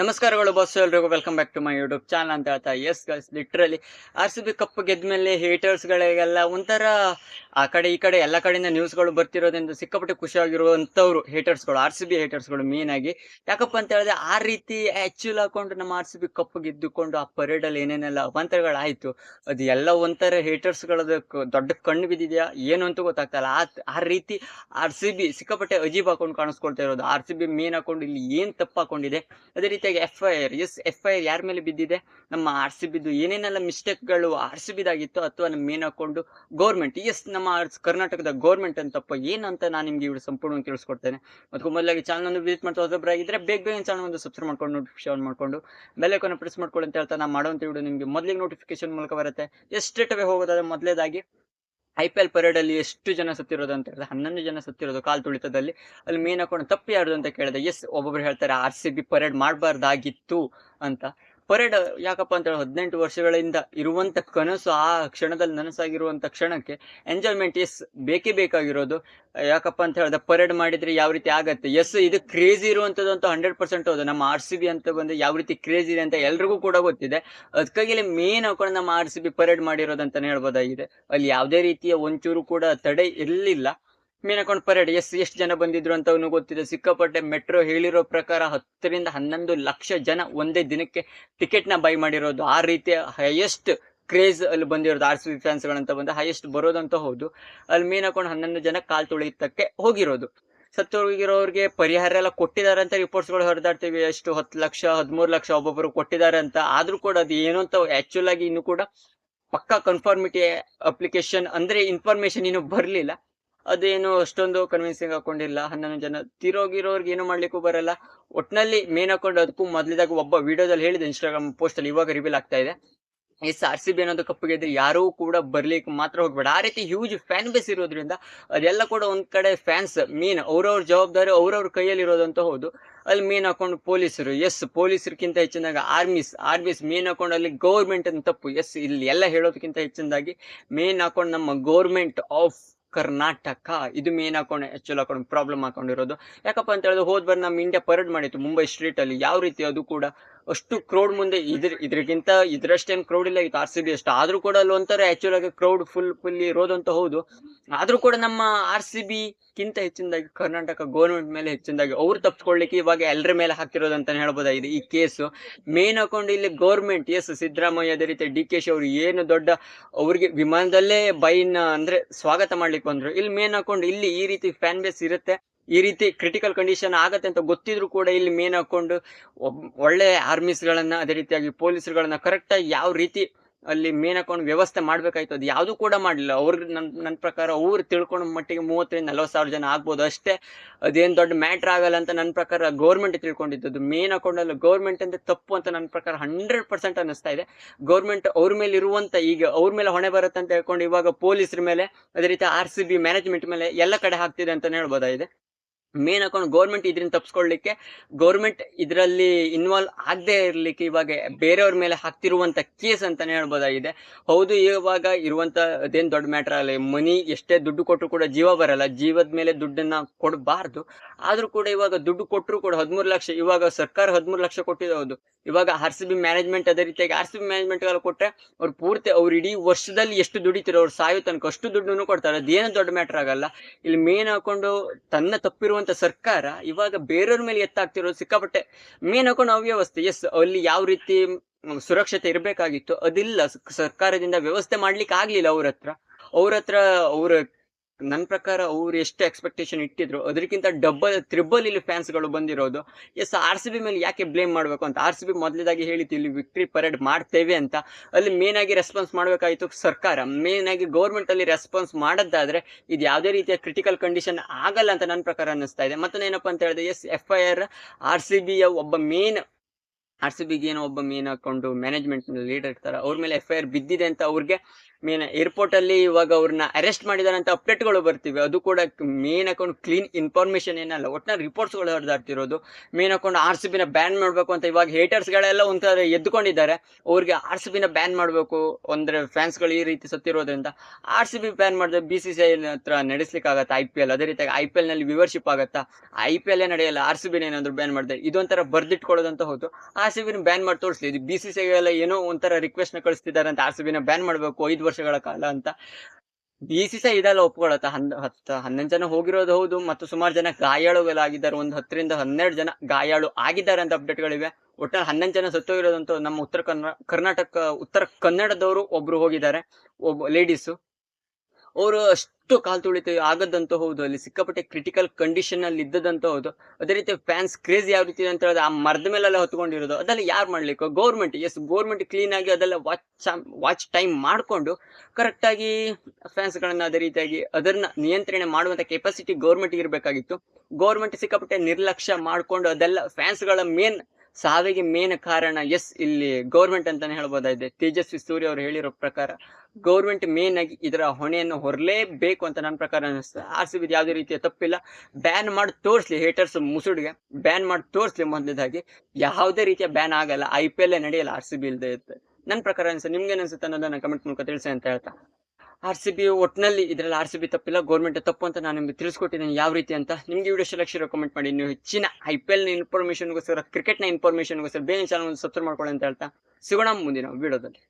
ನಮಸ್ಕಾರಗಳು ಬಾಸ್ ಎಲ್ರಿಗೂ. Welcome back to my YouTube channel ಅಂತ ಹೇಳ್ತಾ yes guys literally R C B cup ಗೆದ್ಮೇಲೆ ಹೇಟರ್ಸ್ಗಳಿಗೆಲ್ಲ ಒಂಥರ ಆ ಕಡೆ ಈ ಕಡೆ ಎಲ್ಲ ಕಡೆಯಿಂದ ನ್ಯೂಸ್ಗಳು ಬರ್ತಿರೋದ್ರಿಂದ ಸಿಕ್ಕಾಪಟ್ಟೆ ಖುಷಿಯಾಗಿರುವಂಥವ್ರು ಹೇಟರ್ಸ್ಗಳು ಆರ್ ಸಿ ಬಿ ಹೇಟರ್ಸ್ಗಳು ಮೇನ್ ಆಗಿ. ಯಾಕಪ್ಪ ಅಂತ ಹೇಳಿದ್ರೆ ಆ ರೀತಿ ಆ್ಯಕ್ಚುಲ್ ಹಾಕೊಂಡು ನಮ್ಮ ಆರ್ ಸಿ ಬಿ ಕಪ್ ಗೆದ್ದುಕೊಂಡು ಆ ಪರೇಡಲ್ಲಿ ಏನೇನೆಲ್ಲ ಅವಾಂತರಗಳಾಯಿತು ಅದು ಎಲ್ಲ ಒಂಥರ ಹೇಟರ್ಸ್ಗಳದ ದೊಡ್ಡ ಕಣ್ಣು ಬಿದ್ದಿದೆಯಾ? ಏನು ಅಂತ ಗೊತ್ತಾಗ್ತಲ್ಲ ಆ ಆ ರೀತಿ ಆರ್ ಸಿ ಬಿ ಸಿಕ್ಕಾಪಟ್ಟೆ ಅಜೀಬ್ ಹಾಕೊಂಡು ಕಾಣಿಸ್ಕೊಳ್ತಾ ಇರೋದು. ಆರ್ ಸಿ ಬಿ ಮೇನ್ ಹಾಕೊಂಡು ಇಲ್ಲಿ ಏನು ತಪ್ಪು ಹಾಕೊಂಡಿದೆ ಅದೇ ರೀತಿಯಾಗಿ F I R yes F I R ಯಾರ ಮೇಲೆ ಬಿದ್ದಿದೆ? ನಮ್ಮ ಆರ್ ಸಿ ಬಿದ್ದು ಏನೇನೆಲ್ಲ ಮಿಸ್ಟೇಕ್ಗಳು ಆರ್ ಸಿ ಬಿದಾಗಿತ್ತು ಅಥವಾ ನಮ್ಮ ಮೇನ್ ಹಾಕೊಂಡು ಗೌರ್ಮೆಂಟ್ ಎಸ್ ನಮ್ಮ ಕರ್ನಾಟಕದ ಗೌರ್ಮೆಂಟ್ ಅಂತಪ್ಪ ಏನು ಏನಂತ ನಾನು ನಿಮಗೆ ಇವರು ಸಂಪೂರ್ಣವಾಗಿ ತಿಳಿಸ್ಕೊಡ್ತೇನೆ. ಮತ್ತು ಮೊದಲಾಗಿ ಚಾನಲ್ ಒಂದು ವಿಸಿಟ್ ಮಾಡ್ತಾ ಹೊಸಬ್ರಾಗಿದ್ರೆ ಬೇಗ ಬೇಗ ಚಾನಲ್ ಒಂದು ಸಬ್ಸ್ಕ್ರೈಬ್ ಮಾಡ್ಕೊಂಡು ನೋಟಿಫಿಕೇಶನ್ ಮಾಡ್ಕೊಂಡು ಕೊನೆ ಪ್ರೆಸ್ ಮಾಡ್ಕೊಳ್ಳಿ ಅಂತ ಹೇಳ್ತಾ ನಾನು ಮಾಡುವಂತ ವಿಡಿಯೋ ನಿಮಗೆ ಮೊದಲಿಗೆ ನೋಟಿಫಿಕೇಶನ್ ಮೂಲಕ ಬರುತ್ತೆ. ಎಷ್ಟೇ ಹೋಗೋದಾದ್ರೆ ಮೊದಲೇದಾಗಿ ಐ ಪಿ ಎಲ್ ಪರೇಡಲ್ಲಿ ಎಷ್ಟು ಜನ ಸತ್ತಿರೋದು ಅಂತ ಹೇಳಿದ್ರೆ, ಹನ್ನೊಂದು ಜನ ಸತ್ತಿರೋದು ಕಾಲ್ ತುಳಿತದಲ್ಲಿ, ಅಲ್ಲಿ ಮೇನ್ ಹಾಕೊಂಡು ತಪ್ಪು ಯಾರ್ದು ಅಂತ ಕೇಳಿದೆ ಎಸ್ ಒಬ್ಬೊಬ್ರು ಹೇಳ್ತಾರೆ ಆರ್ ಸಿ ಬಿ ಪರೇಡ್ ಮಾಡಬಾರ್ದಾಗಿತ್ತು ಅಂತ. ಪರೇಡ್ ಯಾಕಪ್ಪ ಅಂತ ಹೇಳಿ ಹದಿನೆಂಟು ವರ್ಷಗಳಿಂದ ಇರುವಂತ ಕನಸು ಆ ಕ್ಷಣದಲ್ಲಿ ನನಸಾಗಿರುವಂತ ಕ್ಷಣಕ್ಕೆ ಎಂಜಾಯ್ಮೆಂಟ್ ಎಸ್ ಬೇಕೇ ಬೇಕಾಗಿರೋದು. ಯಾಕಪ್ಪ ಅಂತ ಹೇಳಿದ್ರೆ ಪರೇಡ್ ಮಾಡಿದ್ರೆ ಯಾವ ರೀತಿ ಆಗತ್ತೆ? ಎಸ್ ಇದು ಕ್ರೇಜಿ ಇರುವಂತದ್ದು ಅಂತ ಹಂಡ್ರೆಡ್ ಪರ್ಸೆಂಟ್ ಹೌದು. ನಮ್ಮ ಆರ್ ಸಿ ಬಿ ಅಂತ ಬಂದ್ರೆ ಯಾವ ರೀತಿ ಕ್ರೇಜ್ ಇದೆ ಅಂತ ಎಲ್ರಿಗೂ ಕೂಡ ಗೊತ್ತಿದೆ. ಅದಕ್ಕಾಗಿ ಮೇನ್ ಹಾಕೊಂಡು ನಮ್ಮ ಆರ್ ಸಿ ಬಿ ಪರೇಡ್ ಮಾಡಿರೋದಂತಲೇ ಹೇಳ್ಬೋದಾಗಿದೆ. ಅಲ್ಲಿ ಯಾವುದೇ ರೀತಿಯ ಒಂಚೂರು ಕೂಡ ತಡೆ ಇರಲಿಲ್ಲ. ಮೇನ್ ಹಾಕೊಂಡು ಪರೇಡ್, ಎಸ್, ಎಷ್ಟು ಜನ ಬಂದಿದ್ರು ಅಂತ ಅವನು ಗೊತ್ತಿದೆ. ಸಿಕ್ಕಾಪಟ್ಟೆ ಮೆಟ್ರೋ ಹೇಳಿರೋ ಪ್ರಕಾರ ಹತ್ತರಿಂದ ಹನ್ನೊಂದು ಲಕ್ಷ ಜನ ಒಂದೇ ದಿನಕ್ಕೆ ಟಿಕೆಟ್ನ ಬೈ ಮಾಡಿರೋದು. ಆ ರೀತಿಯ ಹೈಯೆಸ್ಟ್ ಕ್ರೇಜ್ ಅಲ್ಲಿ ಬಂದಿರೋದು ಆರ್ ಸಿ ಬಿ ಫ್ಯಾನ್ಸ್ಗಳಂತ ಬಂದು ಹೈಯೆಸ್ಟ್ ಬರೋದಂತ ಹೌದು. ಅಲ್ಲಿ ಮೇನ್ ಹಾಕೊಂಡು ಹನ್ನೊಂದು ಜನ ಕಾಲು ತುಳಿತಕ್ಕೆ ಹೋಗಿರೋದು. ಸತ್ತೋಗಿರೋರಿಗೆ ಪರಿಹಾರ ಎಲ್ಲ ಕೊಟ್ಟಿದ್ದಾರೆ ಅಂತ ರಿಪೋರ್ಟ್ಸ್ಗಳು ಹೊರದಾಡ್ತೀವಿ. ಎಷ್ಟು ಹತ್ತು ಲಕ್ಷ, ಹದಿಮೂರು ಲಕ್ಷ ಒಬ್ಬೊಬ್ಬರು ಕೊಟ್ಟಿದ್ದಾರೆ ಅಂತ. ಆದ್ರೂ ಕೂಡ ಅದು ಏನು ಅಂತ ಆಕ್ಚುಲ್ ಆಗಿ ಇನ್ನು ಕೂಡ ಪಕ್ಕಾ ಕನ್ಫರ್ಮಿಟಿ ಅಪ್ಲಿಕೇಶನ್ ಅಂದ್ರೆ ಇನ್ಫಾರ್ಮೇಶನ್ ಇನ್ನು ಬರಲಿಲ್ಲ. ಅದೇನು ಅಷ್ಟೊಂದು ಕನ್ವಿನ್ಸಿಂಗ್ ಹಾಕೊಂಡಿಲ್ಲ ಹನ್ನೊಂದು ಜನ ತಿರೋಗಿರೋರ್ಗೆ ಏನು ಮಾಡ್ಲಿಕ್ಕೂ ಬರಲ್ಲ. ಒಟ್ನಲ್ಲಿ ಮೇನ್ ಹಾಕೊಂಡು ಅದಕ್ಕೂ ಮೊದಲಿದಾಗ ಒಬ್ಬ ವಿಡಿಯೋದಲ್ಲಿ ಹೇಳಿದೆ ಇನ್ಸ್ಟಾಗ್ರಾಮ್ ಪೋಸ್ಟ್ ಅಲ್ಲಿ ಇವಾಗ ರಿವೀಲ್ ಆಗ್ತಾ ಇದೆ. ಎಸ್ ಆರ್ ಸಿ ಬಿ ಅನ್ನೋದು ಕಪ್ಪಿಗೆ ಇದ್ರೆ ಯಾರೂ ಕೂಡ ಬರ್ಲಿಕ್ಕೆ ಮಾತ್ರ ಹೋಗ್ಬೇಡ. ಆ ರೀತಿ ಹ್ಯೂಜ್ ಫ್ಯಾನ್ ಬೇಸ್ ಇರೋದ್ರಿಂದ ಅದೆಲ್ಲ ಕೂಡ ಒಂದ್ ಕಡೆ ಫ್ಯಾನ್ಸ್ ಮೀನ್ ಅವ್ರವ್ರ ಜವಾಬ್ದಾರಿ ಅವ್ರವ್ರ ಕೈಯಲ್ಲಿ ಇರೋದಂತ ಹೌದು. ಅಲ್ಲಿ ಮೀನ್ ಹಾಕೊಂಡು ಪೊಲೀಸರು ಎಸ್ ಪೊಲೀಸರಿಗಿಂತ ಹೆಚ್ಚಿನಾಗ ಆರ್ಮೀಸ್ ಆರ್ಮೀಸ್ ಮೀನ್ ಹಾಕೊಂಡು ಅಲ್ಲಿ ಗೌರ್ಮೆಂಟ್ ಅಂತ ತಪ್ಪು. ಎಸ್ ಇಲ್ಲಿ ಎಲ್ಲ ಹೇಳೋದಕ್ಕಿಂತ ಹೆಚ್ಚಿನದಾಗಿ ಮೇನ್ ಹಾಕೊಂಡು ನಮ್ಮ ಗೌರ್ಮೆಂಟ್ ಆಫ್ ಕರ್ನಾಟಕ. ಇದು ಮೇನ್ ಹಾಕೊಂಡು ಆಕ್ಚುಲ್ ಹಾಕೊಂಡು ಪ್ರಾಬ್ಲಮ್ ಹಾಕೊಂಡಿರೋದು. ಯಾಕಪ್ಪ ಅಂತ ಹೇಳಿದ್ರೆ ಹೋದ್ ನಮ್ಮ ಇಂಡಿಯಾ ಪರೇಡ್ ಮಾಡಿತ್ತು ಮುಂಬೈ ಸ್ಟ್ರೀಟ್ ಅಲ್ಲಿ. ಯಾವ ರೀತಿ ಅದು ಕೂಡ ಅಷ್ಟು ಕ್ರೌಡ್ ಮುಂದೆ ಇದ್ರ ಇದ್ರಗಿಂತ ಇದ್ರಷ್ಟೇನು ಕ್ರೌಡ್ ಇಲ್ಲ ಇತ್ತು ಆರ್ ಸಿ ಬಿ ಅಷ್ಟು. ಆದ್ರೂ ಕೂಡ ಅಲ್ಲಿ ಒಂಥರ ಆಕ್ಚುಲ್ ಆಗಿ ಕ್ರೌಡ್ ಫುಲ್ ಫುಲ್ ಇರೋದಂತ ಹೌದು. ಆದ್ರೂ ಕೂಡ ನಮ್ಮ ಆರ್ ಸಿ ಬಿ ಗಿಂತ ಹೆಚ್ಚಿನದಾಗಿ ಕರ್ನಾಟಕ ಗೌರ್ಮೆಂಟ್ ಮೇಲೆ ಹೆಚ್ಚಿನದಾಗಿ ಅವ್ರು ತಪ್ಪಿಸ್ಕೊಳ್ಳಿಕ್ಕೆ ಇವಾಗ ಎಲ್ಲರ ಮೇಲೆ ಹಾಕಿರೋದು ಅಂತಾನೆ ಹೇಳ್ಬೋದಾಗಿದೆ ಈ ಕೇಸು ಮೇನ್ ಹಾಕೊಂಡು ಇಲ್ಲಿ ಗೌರ್ಮೆಂಟ್ ಎಸ್ ಸಿದ್ದರಾಮಯ್ಯ ಅದೇ ರೀತಿ ಡಿ ಕೆ ಶಿ ಅವರು ಏನು ದೊಡ್ಡ ಅವ್ರಿಗೆ ವಿಮಾನದಲ್ಲೇ ಬೈನ ಅಂದ್ರೆ ಸ್ವಾಗತ ಮಾಡ್ಲಿಕ್ಕೆ ಬಂದ್ರು. ಇಲ್ಲಿ ಮೇನ್ ಹಾಕೊಂಡು ಇಲ್ಲಿ ಈ ರೀತಿ ಫ್ಯಾನ್ ಬೇಸ್ ಇರುತ್ತೆ. ಈ ರೀತಿ ಕ್ರಿಟಿಕಲ್ ಕಂಡೀಷನ್ ಆಗತ್ತೆ ಅಂತ ಗೊತ್ತಿದ್ರು ಕೂಡ ಇಲ್ಲಿ ಮೇನ್ ಹಾಕೊಂಡು ಒಬ್- ಒಳ್ಳೆ ಆರ್ಮೀಸ್ಗಳನ್ನು ಅದೇ ರೀತಿಯಾಗಿ ಪೊಲೀಸರುಗಳನ್ನ ಕರೆಕ್ಟಾಗಿ ಯಾವ ರೀತಿ ಅಲ್ಲಿ ಮೇನ್ ಹಾಕೊಂಡು ವ್ಯವಸ್ಥೆ ಮಾಡ್ಬೇಕಾಯ್ತು, ಅದು ಯಾವುದು ಕೂಡ ಮಾಡಲಿಲ್ಲ. ಅವ್ರಿಗೆ ನನ್ನ ನನ್ನ ಪ್ರಕಾರ ಅವ್ರು ತಿಳ್ಕೊಂಡು ಮಟ್ಟಿಗೆ ಮೂವತ್ತರಿಂದ ನಲವತ್ತು ಸಾವಿರ ಜನ ಆಗ್ಬೋದು ಅಷ್ಟೇ. ಅದೇನು ದೊಡ್ಡ ಮ್ಯಾಟ್ರ್ ಆಗಲ್ಲ ಅಂತ ನನ್ನ ಪ್ರಕಾರ ಗೌರ್ಮೆಂಟ್ ತಿಳ್ಕೊಂಡಿದ್ದದ್ದು. ಮೇನ್ ಹಾಕೊಂಡಲ್ಲ ಗೌರ್ಮೆಂಟ್ ಅಂದರೆ ತಪ್ಪು ಅಂತ ನನ್ನ ಪ್ರಕಾರ ಹಂಡ್ರೆಡ್ ಪರ್ಸೆಂಟ್ ಅನ್ನಿಸ್ತಾ ಇದೆ. ಗೌರ್ಮೆಂಟ್ ಅವ್ರ ಮೇಲೆ ಇರುವಂತ ಈಗ ಅವ್ರ ಮೇಲೆ ಹೊಣೆ ಬರುತ್ತೆ ಅಂತ ಹೇಳ್ಕೊಂಡು ಇವಾಗ ಪೊಲೀಸರ ಮೇಲೆ, ಅದೇ ರೀತಿ ಆರ್ ಸಿ ಬಿ ಮ್ಯಾನೇಜ್ಮೆಂಟ್ ಮೇಲೆ ಎಲ್ಲ ಕಡೆ ಹಾಕ್ತಿದೆ ಅಂತಲೇ ಹೇಳ್ಬೋದಾಗಿದೆ. ಮೇನ್ ಅಕೌಂಟ್ ಗೌರ್ಮೆಂಟ್ ಇದರಿಂದ ತಪ್ಪಿಸ್ಕೊಳ್ಳಿಕ್ಕೆ ಗೌರ್ಮೆಂಟ್ ಇದರಲ್ಲಿ ಇನ್ವಾಲ್ವ್ ಆಗದೆ ಇರಲಿಕ್ಕೆ ಇವಾಗ ಬೇರೆಯವ್ರ ಮೇಲೆ ಹಾಕ್ತಿರುವಂತ ಕೇಸ್ ಅಂತಾನೆ ಹೇಳ್ಬೋದಾಗಿದೆ. ಹೌದು, ಇವಾಗ ಇರುವಂತ ಅದೇನು ದೊಡ್ಡ ಮ್ಯಾಟರ್ ಅಲ್ಲ, ಮನಿ ಎಷ್ಟೇ ದುಡ್ಡು ಕೊಟ್ಟರು ಕೂಡ ಜೀವ ಬರಲ್ಲ. ಜೀವದ ಮೇಲೆ ದುಡ್ಡನ್ನ ಕೊಡಬಾರ್ದು. ಆದ್ರೂ ಕೂಡ ಇವಾಗ ದುಡ್ಡು ಕೊಟ್ಟರು ಕೂಡ ಹದಿಮೂರು ಲಕ್ಷ, ಇವಾಗ ಸರ್ಕಾರ ಹದಿಮೂರು ಲಕ್ಷ ಕೊಟ್ಟಿದೆ, ಹೌದು. ಇವಾಗ ಆರ್ ಸಿ ಬಿ ಮ್ಯಾನೇಜ್ಮೆಂಟ್ ಅದೇ ರೀತಿಯಾಗಿ ಆರ್ ಸಿ ಬಿ ಮ್ಯಾನೇಜ್ಮೆಂಟ್ ಕೊಟ್ಟರೆ ಅವ್ರು ಪೂರ್ತಿ, ಅವ್ರು ಇಡೀ ವರ್ಷದಲ್ಲಿ ಎಷ್ಟು ದುಡಿತಿರೋ, ಅವ್ರು ಸಾಯೋ ತನಕ ಅಷ್ಟು ದುಡ್ಡನ್ನು ಕೊಡ್ತಾರೆ. ಅದೇನು ದೊಡ್ಡ ಮ್ಯಾಟರ್ ಆಗಲ್ಲ. ಇಲ್ಲಿ ಮೇನ್ ಹಾಕೊಂಡು ತನ್ನ ತಪ್ಪಿರುವಂತ ಸರ್ಕಾರ ಇವಾಗ ಬೇರೆಯವ್ರ ಮೇಲೆ ಎತ್ತಾಗ್ತಿರೋದು ಸಿಕ್ಕಾಪಟ್ಟೆ ಮೇನ್ ಹಾಕೊಂಡು ಅವ್ಯವಸ್ಥೆ ಎಸ್ ಅಲ್ಲಿ ಯಾವ ರೀತಿ ಸುರಕ್ಷತೆ ಇರಬೇಕಾಗಿತ್ತು, ಅದಿಲ್ಲ. ಸರ್ಕಾರದಿಂದ ವ್ಯವಸ್ಥೆ ಮಾಡ್ಲಿಕ್ಕೆ ಆಗ್ಲಿಲ್ಲ ಅವ್ರ ಹತ್ರ. ಅವ್ರ ಹತ್ರ ಅವ್ರ ನನ್ನ ಪ್ರಕಾರ ಅವ್ರು ಎಷ್ಟು ಎಕ್ಸ್ಪೆಕ್ಟೇಷನ್ ಇಟ್ಟಿದ್ರು ಅದಕ್ಕಿಂತ ಡಬಲ್ ತ್ರಿಬಲ್ ಇಲ್ಲಿ ಫ್ಯಾನ್ಸ್ಗಳು ಬಂದಿರೋದು, ಎಸ್ ಆರ್ ಸಿ ಬಿ ಮೇಲೆ ಯಾಕೆ ಬ್ಲೇಮ್ ಮಾಡಬೇಕು ಅಂತ ಆರ್ ಸಿ ಬಿ ಮೊದಲೇದಾಗಿ ಹೇಳಿತ್ತು ಇಲ್ಲಿ ವಿಕ್ಟ್ರಿ ಪರೇಡ್ ಮಾಡ್ತೇವೆ ಅಂತ, ಅಲ್ಲಿ ಮೇನ್ ಆಗಿ ರೆಸ್ಪಾನ್ಸ್ ಮಾಡಬೇಕಾಯಿತು ಸರ್ಕಾರ ಮೇನ್ ಆಗಿ ಗೌರ್ಮೆಂಟ್ ಅಲ್ಲಿ ರೆಸ್ಪಾನ್ಸ್ ಮಾಡೋದಾದ್ರೆ ಇದು ಯಾವುದೇ ರೀತಿಯ ಕ್ರಿಟಿಕಲ್ ಕಂಡೀಷನ್ ಆಗಲ್ಲ ಅಂತ ನನ್ನ ಪ್ರಕಾರ ಅನ್ನಿಸ್ತಾ ಇದೆ. ಮತ್ತೊಂದೇನಪ್ಪ ಅಂತ ಹೇಳಿದ್ರೆ, yes F I R R C ಬಿಯ ಒಬ್ಬ ಮೇನ್ ಆರ್ ಸಿ ಏನೋ ಒಬ್ಬ ಮೇನ್ ಹಾಕೊಂಡು ಮ್ಯಾನೇಜ್ಮೆಂಟ್ ಲೀಡರ್ ಇರ್ತಾರೆ. ಅವ್ರ ಮೇಲೆ ಎಫ್ ಐ ಆರ್ ಬಿದ್ದಿದೆ ಅಂತ ಅವ್ರಿಗೆ ಮೇನ್ ಏರ್ಪೋರ್ಟ್ ಅಲ್ಲಿ ಇವಾಗ ಅವ್ರನ್ನ ಅರೆಸ್ಟ್ ಮಾಡಿದಾರೆ ಅಂತ ಅಪ್ಡೇಟ್ಗಳು ಬರ್ತಿವೆ. ಅದು ಕೂಡ ಮೇನ್ ಅಕೌಂಟ್ ಕ್ಲೀನ್ ಇನ್ಫಾರ್ಮೇಶನ್ ಏನಲ್ಲ ಒಟ್ಟಿನ ರಿಪೋರ್ಟ್ಸ್ಗಳು ಹರಿದಾಡ್ತಿರೋದು. ಮೇನ್ ಅಕೌಂಟ್ ಆರ್ ಸಿ ಬಿನ ಬ್ಯಾನ್ ಮಾಡಬೇಕು ಅಂತ ಇವಾಗ ಹೇಟರ್ಸ್ಗಳೆಲ್ಲ ಒಂಥರ ಎದ್ದುಕೊಂಡಿದ್ದಾರೆ. ಅವ್ರಿಗೆ ಆರ್ ಸಿ ಬಿನ ಬ್ಯಾನ್ ಮಾಡಬೇಕು ಅಂದ್ರೆ ಫ್ಯಾನ್ಸ್ಗಳು ಈ ರೀತಿ ಸತ್ತಿರೋದ್ರಿಂದ ಆರ್ ಸಿ ಬಿ ಬ್ಯಾನ್ ಮಾಡಿದ್ರೆ ಬಿ ಸಿ ಸಿ ಐ ಹತ್ರ ನಡೆಸ್ಲಿಕ್ಕೆ ಆಗತ್ತೆ ಐ ಪಿ ಎಲ್ ಅದೇ ರೀತಿಯಾಗಿ ಐ ಪಿ ಎಲ್ನಲ್ಲಿ ವಿವರ್ಶಿಪ್ ಆಗತ್ತಾ? ಐ ಪಿ ಎಲ್ ನಡೆಯಲ್ಲ ಆರ್ ಸಿ ಬಿನ ಏನಾದ್ರು ಬ್ಯಾನ್ ಮಾಡಿದ್ರೆ ಇದೊಂಥರ ಬರ್ದಿಟ್ಕೊಳ್ಳೋದಂತ ಹೌದು. ಆರ್ ಬಿನ ಬ್ಯಾನ್ ಮಾಡಿ ತೋರಿಸ್ಲಿ. ಇದು ಬಿ ಸಿ ಸಿ ಎಲ್ಲ ಏನೋ ಒಂಥರ ರಿಕ್ವೆಸ್ಟ್ನ ಕಳಿಸ್ತಿದ್ದಾರೆ ಅಂತ ಆರ್ ಸಿ ಬಿನ ಬ್ಯಾನ್ ಮಾಡಬೇಕು, ಐದು ವರ್ಷಗಳ ಕಾಲ ಅಂತ. ಬಿ ಸಿ ಸಿ ಇದೆಲ್ಲ ಒಪ್ಕೊಳತ್ತ. ಹನ್, ಹತ್ತು, ಹನ್ನೊಂದು ಜನ ಹೋಗಿರೋದು ಹೌದು, ಮತ್ತು ಸುಮಾರು ಜನ ಗಾಯಾಳುಗಳಾಗಿದ್ದಾರೆ ಒಂದು ಹತ್ತರಿಂದ ಹನ್ನೆರಡು ಜನ ಗಾಯಾಳು ಆಗಿದ್ದಾರೆ ಅಂತ ಅಪ್ಡೇಟ್ಗಳಿವೆ ಒಟ್ಟಾರೆ ಹನ್ನೊಂದು ಜನ ಸತ್ತೋಗಿರೋದಂತೂ ನಮ್ಮ ಉತ್ತರ ಕರ್ನಾಟಕ, ಉತ್ತರ ಕನ್ನಡದವರು ಒಬ್ರು ಹೋಗಿದ್ದಾರೆ. ಒಬ್ಬ ಲೇಡೀಸು ಅವರು ಅಷ್ಟು ಕಾಲ್ ತುಳಿತು ಆಗದಂತ ಹೌದು, ಅಲ್ಲಿ ಸಿಕ್ಕಾಪಟ್ಟೆ ಕ್ರಿಟಿಕಲ್ ಕಂಡೀಷನ್ ಅಲ್ಲಿ ಇದ್ದದಂತ ಹೌದು. ಅದೇ ರೀತಿ ಫ್ಯಾನ್ಸ್ ಕ್ರೇಜ್ ಯಾವ ರೀತಿ ಅಂತ ಹೇಳಿದ್ರೆ ಆ ಮರದ ಮೇಲೆಲ್ಲ ಹೊತ್ಕೊಂಡಿರೋದು, ಅದೆಲ್ಲ ಯಾರು ಮಾಡ್ಲಿಕ್ಕೆ? ಗೌರ್ಮೆಂಟ್ ಎಸ್ ಗೌರ್ಮೆಂಟ್ ಕ್ಲೀನ್ ಆಗಿ ಅದೆಲ್ಲ ವಾಚ್ ವಾಚ್ ಟೈಮ್ ಮಾಡಿಕೊಂಡು ಕರೆಕ್ಟಾಗಿ ಫ್ಯಾನ್ಸ್ಗಳನ್ನ ಅದೇ ರೀತಿಯಾಗಿ ಅದನ್ನ ನಿಯಂತ್ರಣೆ ಮಾಡುವಂತ ಕೆಪಾಸಿಟಿ ಗೌರ್ಮೆಂಟ್ ಇರಬೇಕಾಗಿತ್ತು. ಗೌರ್ಮೆಂಟ್ ಸಿಕ್ಕಾಪಟ್ಟೆ ನಿರ್ಲಕ್ಷ್ಯ ಮಾಡಿಕೊಂಡು ಅದೆಲ್ಲ ಫ್ಯಾನ್ಸ್ಗಳ ಮೇನ್ ಸಾವಿಗೆ ಮೇನ್ ಕಾರಣ ಎಸ್ ಇಲ್ಲಿ ಗೌರ್ಮೆಂಟ್ ಅಂತಾನೆ ಹೇಳ್ಬೋದಾಗಿದೆ. ತೇಜಸ್ವಿ ಸೂರ್ಯ ಅವರು ಹೇಳಿರೋ ಪ್ರಕಾರ ಗೌರ್ಮೆಂಟ್ ಮೇನ್ ಆಗಿ ಇದರ ಹೊಣೆಯನ್ನು ಹೊರಲೇಬೇಕು ಅಂತ ನನ್ನ ಪ್ರಕಾರ ಅನಿಸ್ತದೆ ಆರ್ ಸಿ ಬಿ ಯಾವುದೇ ರೀತಿಯ ತಪ್ಪಿಲ್ಲ. ಬ್ಯಾನ್ ಮಾಡಿ ತೋರಿಸ್ಲಿ ಹೇಟರ್ಸ್ ಮುಸುಡಿಗೆ. ಬ್ಯಾನ್ ಮಾಡಿ ತೋರಿಸ್ಲಿ ಮೊದಲದಾಗಿ ಯಾವುದೇ ರೀತಿಯ ಬ್ಯಾನ್ ಆಗಲ್ಲ. ಐ ಪಿ ಎಲ್ ನಡೆಯಲ್ಲ ಆರ್ ಸಿ ಬಿ ಇಲ್ಲದೆ ನನ್ನ ಪ್ರಕಾರ ಅನ್ಸುತ್ತೆ ನಿಮ್ಗೆ ಅನಿಸುತ್ತೆ ಅನ್ನೋದನ್ನ ಕಮೆಂಟ್ ಮೂಲಕ ತಿಳಿಸಿ ಅಂತ ಹೇಳ್ತಾ. ಆರ್ ಸಿ ಬಿ ಒಟ್ಟಿನಲ್ಲಿ ಇದರಲ್ಲಿ ಆರ್ ಸಿ ಬಿ ತಪ್ಪಿಲ್ಲ ಗೌರ್ಮೆಂಟ್ ತಪ್ಪು ಅಂತ ನಾನು ನಿಮಗೆ ತಿಳಿಸ್ಕೊಟ್ಟಿದ್ದೀನಿ ಯಾವ ರೀತಿ ಅಂತ. ನಿಮಗೆ ವಿಡಿಯೋ ಸೆಲೆಕ್ಷನ್ ಕಮೆಂಟ್ ಮಾಡಿ. ನೀವು ಹೆಚ್ಚಿನ ಐ ಪಿ ಎಲ್ ಇನ್ಫಾರ್ಮೇಷನ್ಗೋಸ್ಕರ ಕ್ರಿಕೆಟ್ನ ಇನ್ಫಾರ್ಮೇಷನ್ಗೋಸ್ಕರ ಬೇರೆ ಚಾನಲ್ ಸಬ್ಸ್ಕ್ರೈಬ್ ಮಾಡ್ಕೊಳ್ಳಿ ಅಂತ ಹೇಳ್ತಾ ಸಿಗೋಣ ಮುಂದಿನ ವಿಡಿಯೋದಲ್ಲಿ